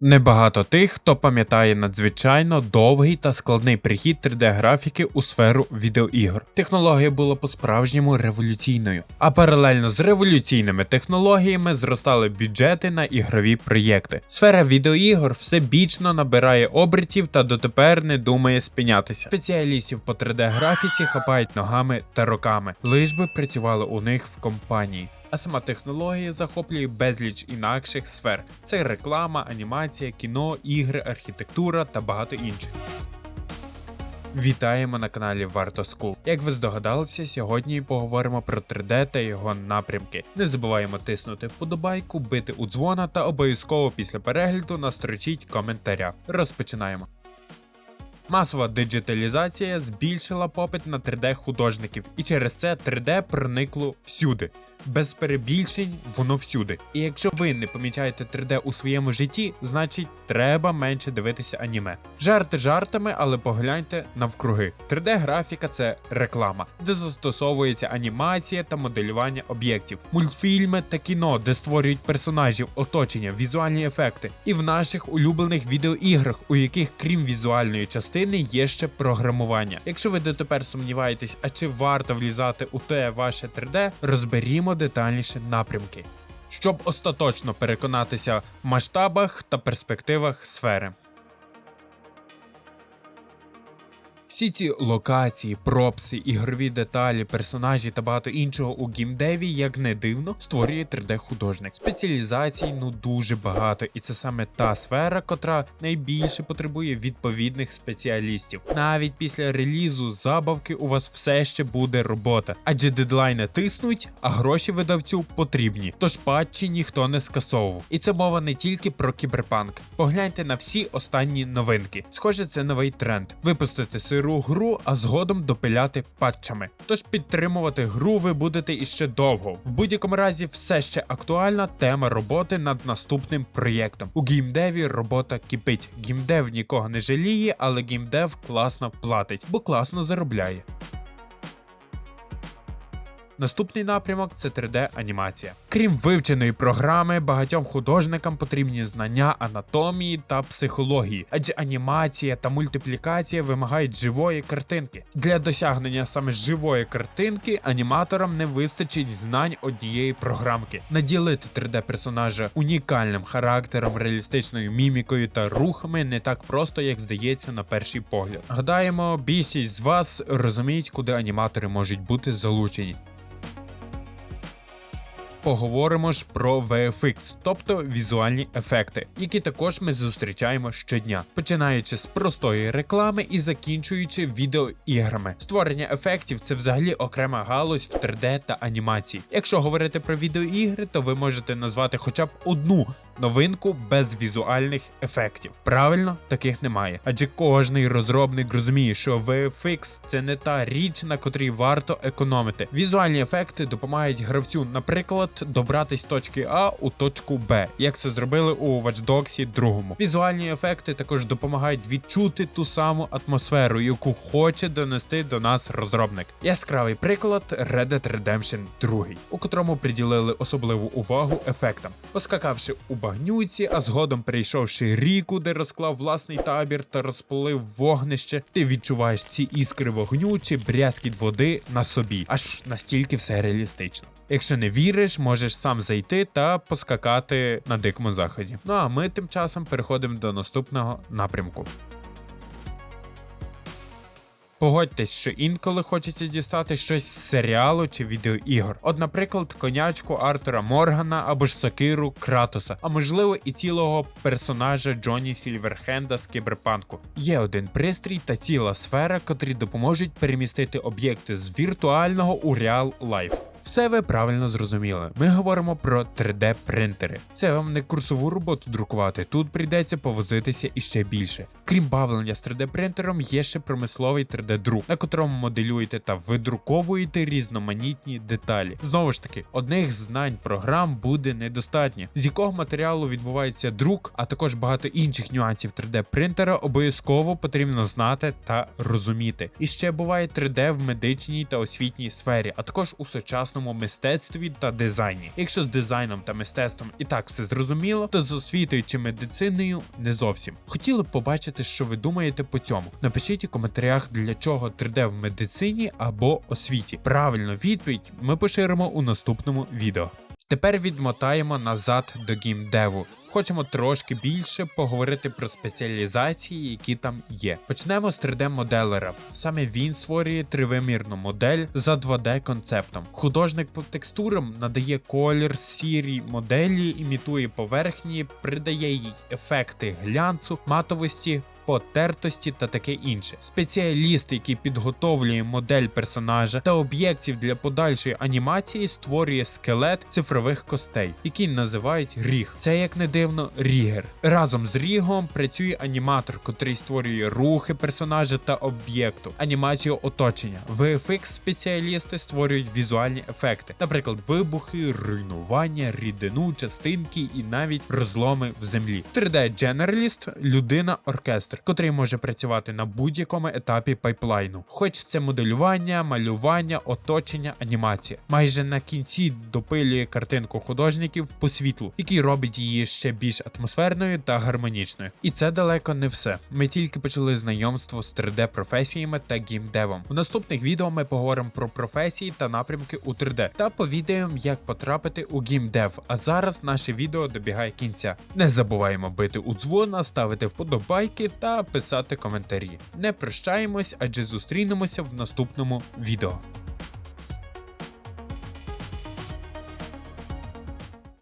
Небагато тих, хто пам'ятає надзвичайно довгий та складний прихід 3D-графіки у сферу відеоігр. Технологія була по-справжньому революційною, а паралельно з революційними технологіями зростали бюджети на ігрові проєкти. Сфера відеоігор все бічно набирає обертів та дотепер не думає спинятися. Спеціалістів по 3D-графіці хапають ногами та роками, лиш би працювали у них в компанії. А сама технологія захоплює безліч інакших сфер: це реклама, анімація, кіно, ігри, архітектура та багато інших. Вітаємо на каналі Варто School. Як ви здогадалися, сьогодні поговоримо про 3D та його напрямки. Не забуваємо тиснути вподобайку, бити у дзвона та обов'язково після перегляду настрочіть коментаря. Розпочинаємо. Масова диджиталізація збільшила попит на 3D художників, і через це 3D проникло всюди. Без перебільшень воно всюди. І якщо ви не помічаєте 3D у своєму житті, значить треба менше дивитися аніме. Жарти жартами, але погляньте навкруги. 3D-графіка це реклама, де застосовується анімація та моделювання об'єктів, мультфільми та кіно, де створюють персонажів, оточення, візуальні ефекти. І в наших улюблених відеоіграх, у яких, крім візуальної частини, є ще програмування. Якщо ви дотепер сумніваєтесь, а чи варто влізати у те ваше 3D, розберімо детальніше напрямки, щоб остаточно переконатися в масштабах та перспективах сфери. Всі ці локації, пропси, ігрові деталі, персонажі та багато іншого у геймдеві, як не дивно, створює 3D-художник. Спеціалізацій ну дуже багато, і це саме та сфера, котра найбільше потребує відповідних спеціалістів. Навіть після релізу забавки у вас все ще буде робота, адже дедлайни тиснуть, а гроші видавцю потрібні. Тож патчі ніхто не скасовував. І це мова не тільки про кіберпанк. Погляньте на всі останні новинки. Схоже, це новий тренд. Випустити сиру гру, а згодом допиляти патчами. Тож підтримувати гру ви будете іще довго. В будь-якому разі, все ще актуальна тема роботи над наступним проєктом. У геймдеві робота кипить. Геймдев нікого не жаліє, але геймдев класно платить, бо класно заробляє. Наступний напрямок це 3D-анімація. Крім вивченої програми, багатьом художникам потрібні знання анатомії та психології, адже анімація та мультиплікація вимагають живої картинки. Для досягнення саме живої картинки аніматорам не вистачить знань однієї програмки. Наділити 3D-персонажа унікальним характером, реалістичною мімікою та рухами не так просто, як здається на перший погляд. Гадаємо, більшість з вас розуміють, куди аніматори можуть бути залучені поговоримо ж про VFX, тобто візуальні ефекти, які також ми зустрічаємо щодня, починаючи з простої реклами і закінчуючи відеоіграми. Створення ефектів це взагалі окрема галузь в 3D та анімації. Якщо говорити про відеоігри, то ви можете назвати хоча б одну новинку без візуальних ефектів. Правильно, таких немає. Адже кожний розробник розуміє, що VFX це не та річ, на котрій варто економити. Візуальні ефекти допомагають гравцю, наприклад, добратись з точки А у точку Б, як це зробили у Watch Dogs 2. Візуальні ефекти також допомагають відчути ту саму атмосферу, яку хоче донести до нас розробник. Яскравий приклад Red Dead Redemption 2, у котрому приділили особливу увагу ефектам, поскакавши у багнюці, а згодом перейшовши ріку, де розклав власний табір та розпалив вогнище, ти відчуваєш ці іскри вогню чи брязкіт води на собі. Аж настільки все реалістично. Якщо не віриш, можеш сам зайти та поскакати на дикому заході. Ну а ми тим часом переходимо до наступного напрямку. Погодьтесь, що інколи хочеться дістати щось з серіалу чи відеоігор. От, наприклад, конячку Артура Моргана або ж Сокиру Кратоса, а можливо і цілого персонажа Джоні Сільверхенда з кіберпанку. Є один пристрій та ціла сфера, котрі допоможуть перемістити об'єкти з віртуального у реал лайф. Все ви правильно зрозуміли. Ми говоримо про 3D-принтери. Це вам не курсову роботу друкувати. Тут прийдеться повозитися іще більше. Крім бавлення з 3D-принтером, є ще промисловий 3D-друк, на котрому моделюєте та видруковуєте різноманітні деталі. Знову ж таки, одних знань програм буде недостатньо, з якого матеріалу відбувається друк, а також багато інших нюансів 3D-принтера обов'язково потрібно знати та розуміти. І ще буває 3D в медичній та освітній сфері, а також у сучасному сучасному мистецтві та дизайні. Якщо з дизайном та мистецтвом і так все зрозуміло, то з освітою чи медициною не зовсім. Хотіли б побачити, що ви думаєте по цьому. Напишіть у коментарях, для чого 3D в медицині або освіті. Правильну відповідь ми поширимо у наступному відео. Тепер відмотаємо назад до геймдеву. Хочемо трошки більше поговорити про спеціалізації, які там є. Почнемо з 3D-моделера. Саме він створює тривимірну модель за 2D концептом. Художник по текстурам надає колір сірій моделі, імітує поверхні, придає їй ефекти глянцу, матовості. Потертості та таке інше. Спеціаліст, який підготовлює модель персонажа та об'єктів для подальшої анімації, створює скелет цифрових костей, який називають ріг. Це як не дивно, рігер. Разом з рігом працює аніматор, котрий створює рухи персонажа та об'єкту, анімацію оточення. VFX спеціалісти створюють візуальні ефекти, наприклад, вибухи, руйнування, рідину, частинки і навіть розломи в землі. 3D Generalist – людина оркестр, котрий може працювати на будь-якому етапі пайплайну, хоч це моделювання, малювання, оточення, анімація. Майже на кінці допилює картинку художників по світлу, який робить її ще більш атмосферною та гармонічною. І це далеко не все. Ми тільки почали знайомство з 3D професіями та геймдевом. У наступних відео ми поговоримо про професії та напрямки у 3D та повідаємо, як потрапити у геймдев. А зараз наше відео добігає кінця. Не забуваємо бити у дзвона, ставити вподобайки та писати коментарі. Не прощаємось, адже зустрінемося в наступному відео.